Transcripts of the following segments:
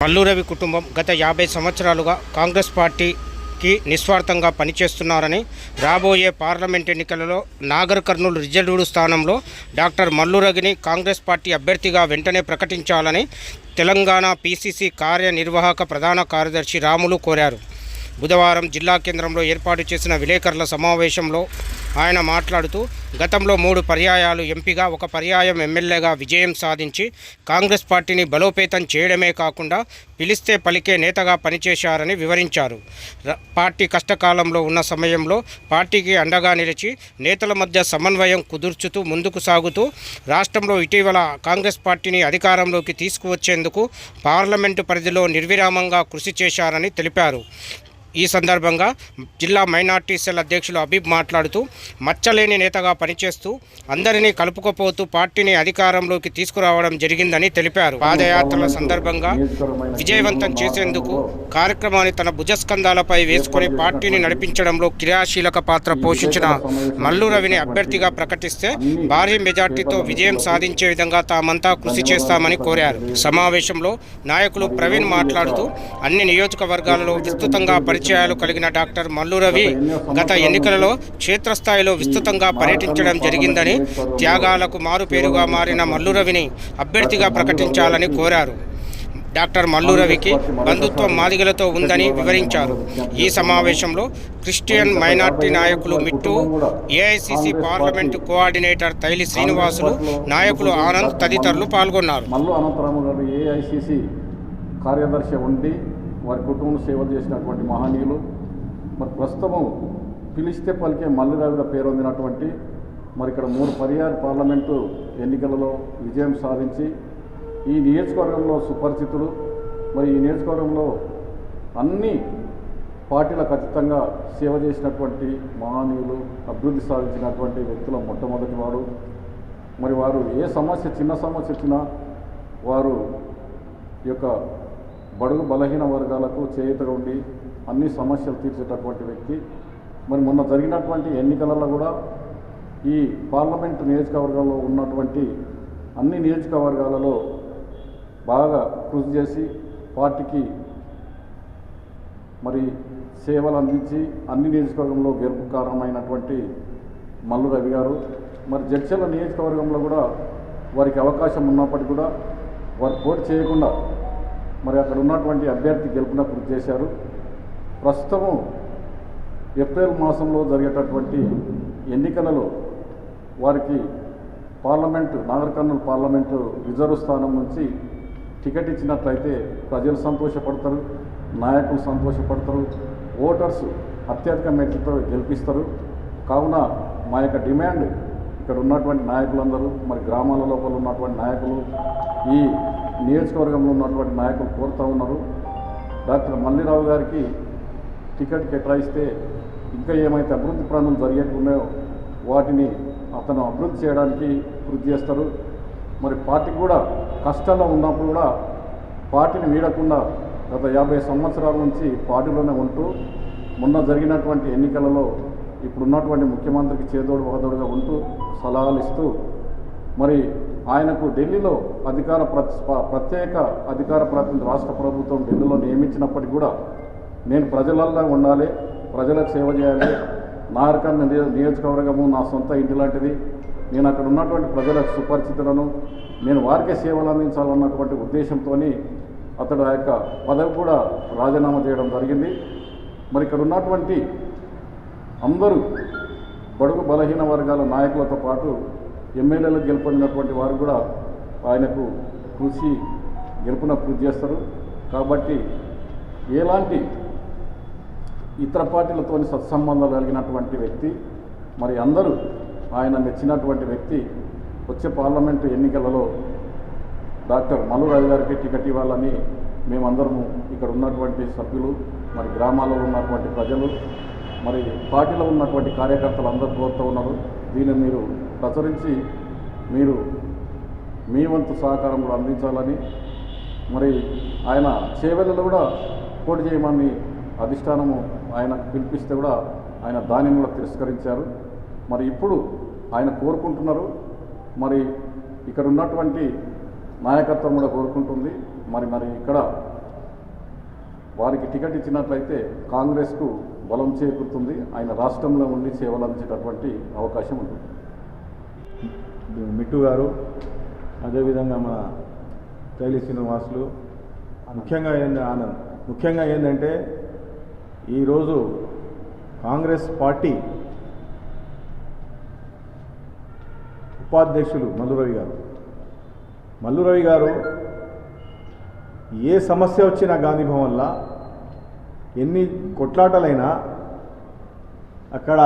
పల్లూరవి కుటుంబం గత యాభై సంవత్సరాలుగా కాంగ్రెస్ పార్టీకి నిస్వార్థంగా పనిచేస్తున్నారని రాబోయే పార్లమెంట్ ఎన్నికలలో నాగర్ కర్నూలు రిజర్వుడు స్థానంలో డాక్టర్ మల్లురగిని కాంగ్రెస్ పార్టీ అభ్యర్థిగా వెంటనే ప్రకటించాలని తెలంగాణ పీసీసీ కార్యనిర్వాహక ప్రధాన కార్యదర్శి రాములు కోరారు. బుధవారం జిల్లా కేంద్రంలో ఏర్పాటు చేసిన విలేకరుల సమావేశంలో ఆయన మాట్లాడుతూ గతంలో మూడు పర్యాయాలు ఎంపీగా ఒక పర్యాయం ఎమ్మెల్యేగా విజయం సాధించి కాంగ్రెస్ పార్టీని బలోపేతం చేయడమే కాకుండా పిలిస్తే పలికే నేతగా పనిచేశారని వివరించారు. పార్టీ కష్టకాలంలో ఉన్న సమయంలో పార్టీకి అండగా నిలిచి నేతల మధ్య సమన్వయం కుదుర్చుతూ ముందుకు సాగుతూ రాష్ట్రంలో ఇటీవల కాంగ్రెస్ పార్టీని అధికారంలోకి తీసుకువచ్చేందుకు పార్లమెంటు పరిధిలో నిర్విరామంగా కృషి చేశారని తెలిపారు. ఈ సందర్భంగా జిల్లా మైనార్టీ సెల్ అధ్యక్షులు అబీబ్ మాట్లాడుతూ మచ్చలేని నేతగా పనిచేస్తూ అందరినీ కలుపుకపోతూ పార్టీని అధికారంలోకి తీసుకురావడం జరిగిందని తెలిపారు. పాదయాత్రల సందర్భంగా విజయవంతం చేసేందుకు కార్యక్రమాన్ని తన భుజస్కంధాలపై వేసుకొని పార్టీని నడిపించడంలో క్రియాశీలక పాత్ర పోషించిన మల్లు రవిని అభ్యర్థిగా ప్రకటిస్తే భారీ మెజార్టీతో విజయం సాధించే విధంగా తామంతా కృషి చేస్తామని కోరారు. సమావేశంలో నాయకులు ప్రవీణ్ మాట్లాడుతూ అన్ని నియోజకవర్గాలలో విస్తృతంగా పరిచయాలు కలిగిన డాక్టర్ మల్లు రవి గత ఎన్నికలలో క్షేత్రస్థాయిలో విస్తృతంగా పర్యటించడం జరిగిందని త్యాగాలకు మారుపేరుగా మారిన మల్లు రవిని అభ్యర్థిగా ప్రకటించాలని కోరారు. డాక్టర్ మల్లు రవికి బంధుత్వం మాదిగలతో ఉందని వివరించారు. ఈ సమావేశంలో క్రిస్టియన్ మైనార్టీ నాయకులు Mittu AICC parliament coordinator Taili Srinivasulu నాయకులు ఆనంద్ తదితరులు పాల్గొన్నారు. కార్యదర్శి ఉండి వారి కుటుంబం సేవలు చేసినటువంటి మహనీయులు. మరి ప్రస్తుతం పిలిస్తే పలికే మల్లిరావుగా పేరు మరి ఇక్కడ మూడు పర్యాయ పార్లమెంటు ఎన్నికలలో విజయం సాధించి ఈ నియోజకవర్గంలో సుపరిచితుడు. మరి ఈ నియోజకవర్గంలో అన్ని పార్టీల ఖచ్చితంగా సేవ చేసినటువంటి మహనీయులు అభివృద్ధి సాధించినటువంటి వ్యక్తుల మొట్టమొదటి వాడు. మరి వారు ఏ సమస్య చిన్న సమస్య వచ్చినా వారు ఈ యొక్క బడుగు బలహీన వర్గాలకు చేయుతగా ఉండి అన్ని సమస్యలు తీర్చేటటువంటి వ్యక్తి. మరి మొన్న జరిగినటువంటి ఎన్నికలలో కూడా ఈ పార్లమెంటు నియోజకవర్గంలో ఉన్నటువంటి అన్ని నియోజకవర్గాలలో బాగా కృషి చేసి పార్టీకి మరి సేవలు అందించి అన్ని నియోజకవర్గంలో గెలుపు కారణమైనటువంటి మల్లు రవి గారు. మరి జడ్చల నియోజకవర్గంలో కూడా వారికి అవకాశం ఉన్నప్పటికీ కూడా వారు పోటీ చేయకుండా మరి అక్కడ ఉన్నటువంటి అభ్యర్థి గెలుపున కృషి చేశారు. ప్రస్తుతము ఏప్రిల్ మాసంలో జరిగేటటువంటి ఎన్నికలలో వారికి పార్లమెంటు నాగరికర్నూలు పార్లమెంటు రిజర్వ్ స్థానం నుంచి టికెట్ ఇచ్చినట్లయితే ప్రజలు సంతోషపడతారు నాయకులు సంతోషపడతారు ఓటర్స్ అత్యధిక మెట్లతో గెలిపిస్తారు. కావున మా యొక్క డిమాండ్ ఇక్కడ ఉన్నటువంటి నాయకులందరూ మరి గ్రామాల లోపల ఉన్నటువంటి నాయకులు ఈ నియోజకవర్గంలో ఉన్నటువంటి నాయకులు కోరుతూ ఉన్నారు. డాక్టర్ మల్లిరావు గారికి టికెట్ కేటాయిస్తే ఇంకా ఏమైతే అభివృద్ధి ప్రాంతం జరిగేవి ఉన్నాయో వాటిని అతను అభివృద్ధి చేయడానికి కృషి చేస్తారు. మరి పార్టీ కూడా కష్టంలో ఉన్నప్పుడు కూడా పార్టీని వీడకుండా గత యాభై సంవత్సరాల నుంచి పార్టీలోనే ఉంటూ మొన్న జరిగినటువంటి ఎన్నికలలో ఇప్పుడున్నటువంటి ముఖ్యమంత్రికి చేదోడు వదోడుగా ఉంటూ సలహాలు ఇస్తూ మరి ఆయనకు ఢిల్లీలో అధికార ప్రతి ప్రత్యేక అధికార ప్రతినిధి రాష్ట్ర ప్రభుత్వం ఢిల్లీలో నియమించినప్పటికీ కూడా నేను ప్రజలల్లో ఉండాలి ప్రజలకు సేవ చేయాలి. నారకన్న నియోజకవర్గము నా సొంత ఇంటి లాంటిది. నేను అక్కడ ఉన్నటువంటి ప్రజలకు సుపరిచితులను నేను వారికే సేవలు అందించాలన్నటువంటి ఉద్దేశంతో అతడు ఆ యొక్క పదవి కూడా రాజీనామా చేయడం జరిగింది. మరి ఇక్కడ ఉన్నటువంటి అందరూ బడుగు బలహీన వర్గాల నాయకులతో పాటు ఎమ్మెల్యేలు గెలుపొందినటువంటి వారు కూడా ఆయనకు కృషి గెలుపున కృషి చేస్తారు. కాబట్టి ఎలాంటి ఇతర పార్టీలతో సత్సంబంధాలు కలిగినటువంటి వ్యక్తి మరి అందరూ ఆయన మెచ్చినటువంటి వ్యక్తి వచ్చే పార్లమెంటు ఎన్నికలలో డాక్టర్ మల్లు రవి గారికి టికెట్ ఇవ్వాలని మేమందరము ఇక్కడ ఉన్నటువంటి సభ్యులు మరి గ్రామాలలో ఉన్నటువంటి ప్రజలు మరి పార్టీలో ఉన్నటువంటి కార్యకర్తలు అందరూ కోరుతూ ఉన్నారు. దీన్ని మీరు ప్రచురించి మీరు మీ వంతు సహకారం కూడా అందించాలని మరి ఆయన చేవెళ్ళలో కూడా పోటీ చేయమని అధిష్టానము ఆయన పిలిపిస్తే కూడా ఆయన దానిని కూడా తిరస్కరించారు. మరి ఇప్పుడు ఆయన కోరుకుంటున్నారు మరి ఇక్కడ ఉన్నటువంటి నాయకత్వం కూడా కోరుకుంటుంది. మరి మరి ఇక్కడ వారికి టికెట్ ఇచ్చినట్లయితే కాంగ్రెస్కు బలం చేకూరుతుంది. ఆయన రాష్ట్రంలో ఉండి సేవలు అందించేటటువంటి అవకాశం ఉంటుంది. మిట్టు గారు అదేవిధంగా మన తైలి శ్రీనివాసులు ముఖ్యంగా ఏంది ఆనంద్ ముఖ్యంగా ఏంటంటే ఈరోజు కాంగ్రెస్ పార్టీ ఉపాధ్యక్షులు మల్లురవి గారు. మల్లురవి గారు ఏ సమస్య వచ్చినా గాంధీ భవన్లో ఎన్ని కొట్లాటలైనా అక్కడ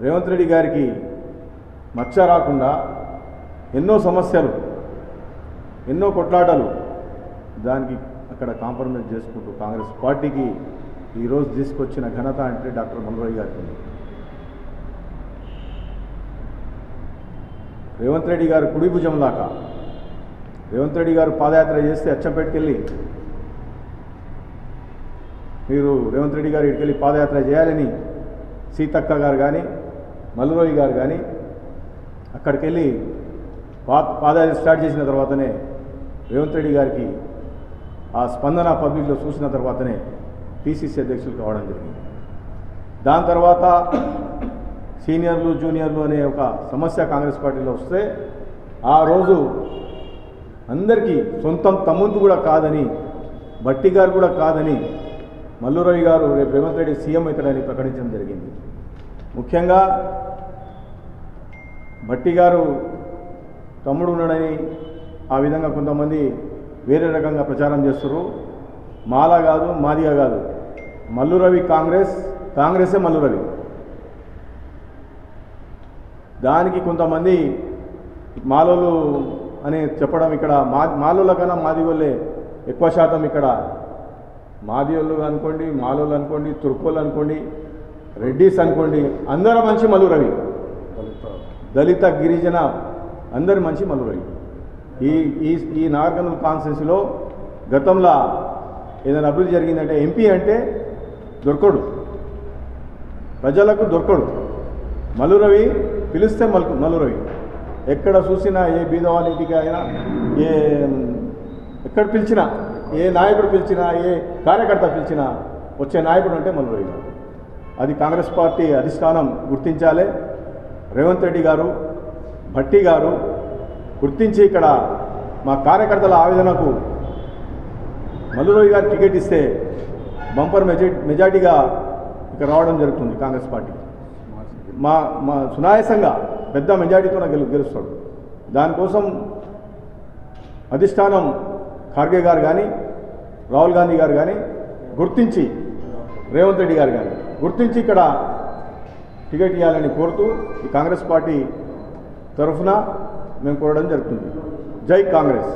రేవంత్ రెడ్డి గారికి మచ్చ రాకుండా ఎన్నో సమస్యలు ఎన్నో కొట్లాటలు దానికి అక్కడ కాంప్రమైజ్ చేసుకుంటూ కాంగ్రెస్ పార్టీకి ఈరోజు తీసుకొచ్చిన ఘనత అంటే డాక్టర్ మల్రోయ్ గారికి ఉంది. రేవంత్ రెడ్డి గారు కుడి భుజం దాకా రేవంత్ రెడ్డి గారు పాదయాత్ర చేస్తే అచ్చంపేటకెళ్ళి మీరు రేవంత్ రెడ్డి గారు ఇక్కడికి పాదయాత్ర చేయాలని సీతక్క గారు కానీ మల్లురోయి గారు కానీ అక్కడికి వెళ్ళి పా పాదయాత్ర స్టార్ట్ చేసిన తర్వాతనే రేవంత్ రెడ్డి గారికి ఆ స్పందన పబ్లిక్లో చూసిన తర్వాతనే పిసిసి అధ్యక్షులు కావడం జరిగింది. దాని తర్వాత సీనియర్లు జూనియర్లు అనే ఒక సమస్య కాంగ్రెస్ పార్టీలో వస్తే ఆ రోజు అందరికీ సొంతం తమ్ముందు కూడా కాదని భట్టి గారు కూడా కాదని మల్లురవి గారు రేపు రేవంత్ రెడ్డి సీఎం అవుతాడని ప్రకటించడం జరిగింది. ముఖ్యంగా భట్టి గారు తమ్ముడు ఉన్నాడని ఆ విధంగా కొంతమంది వేరే రకంగా ప్రచారం చేస్తారు మాలా కాదు మాదిగా కాదు. మల్లురవి కాంగ్రెస్ కాంగ్రెసే మల్లురవి దానికి కొంతమంది మాలోలు అని చెప్పడం ఇక్కడ మా మాలోల కన్నా మాదిగోళ్ళే ఎక్కువ శాతం ఇక్కడ. మాదిగోళ్ళు అనుకోండి మాలోళ్ళు అనుకోండి తుర్కోళ్ళు అనుకోండి రెడ్డిస్ అనుకోండి అందరూ మంచి మల్లురవి దళిత గిరిజన అందరి మంచి మలురవి ఈ ఈ ఈ నాగర్కర్నూలు కాన్స్టిట్యున్సీలో గతంలో ఏదైనా అభివృద్ధి జరిగిందంటే ఎంపీ అంటే దొరకడు. ప్రజలకు దొరకడు. మలురవి పిలిస్తే మలు మలురవి ఎక్కడ చూసినా ఏ బీదవాళ్ళ ఇంటికి అయినా ఏ ఎక్కడ పిలిచినా ఏ నాయకుడు పిలిచినా ఏ కార్యకర్త పిలిచినా వచ్చే నాయకుడు అంటే మలురవి అది కాంగ్రెస్ పార్టీ అధిష్టానం గుర్తించాలి. రేవంత్ రెడ్డి గారు భట్టి గారు గుర్తించి ఇక్కడ మా కార్యకర్తల ఆవేదనకు మల్లురోయ్ గారు టికెట్ ఇస్తే బంపర్ మెజార్టీ మెజార్టీగా ఇక్కడ రావడం జరుగుతుంది కాంగ్రెస్ పార్టీ. మా మా సునాయాసంగా పెద్ద మెజార్టీతో గెలు గెలుస్తాడు. దానికోసం అధిష్టానం ఖార్గే గారు కానీ రాహుల్ గాంధీ గారు కానీ గుర్తించి రేవంత్ రెడ్డి గారు కానీ గుర్తించి ఇక్కడ టికెట్ ఇవ్వాలని కోరుతూ ఈ కాంగ్రెస్ పార్టీ తరఫున మేము కోరడం జరుగుతుంది. జై కాంగ్రెస్.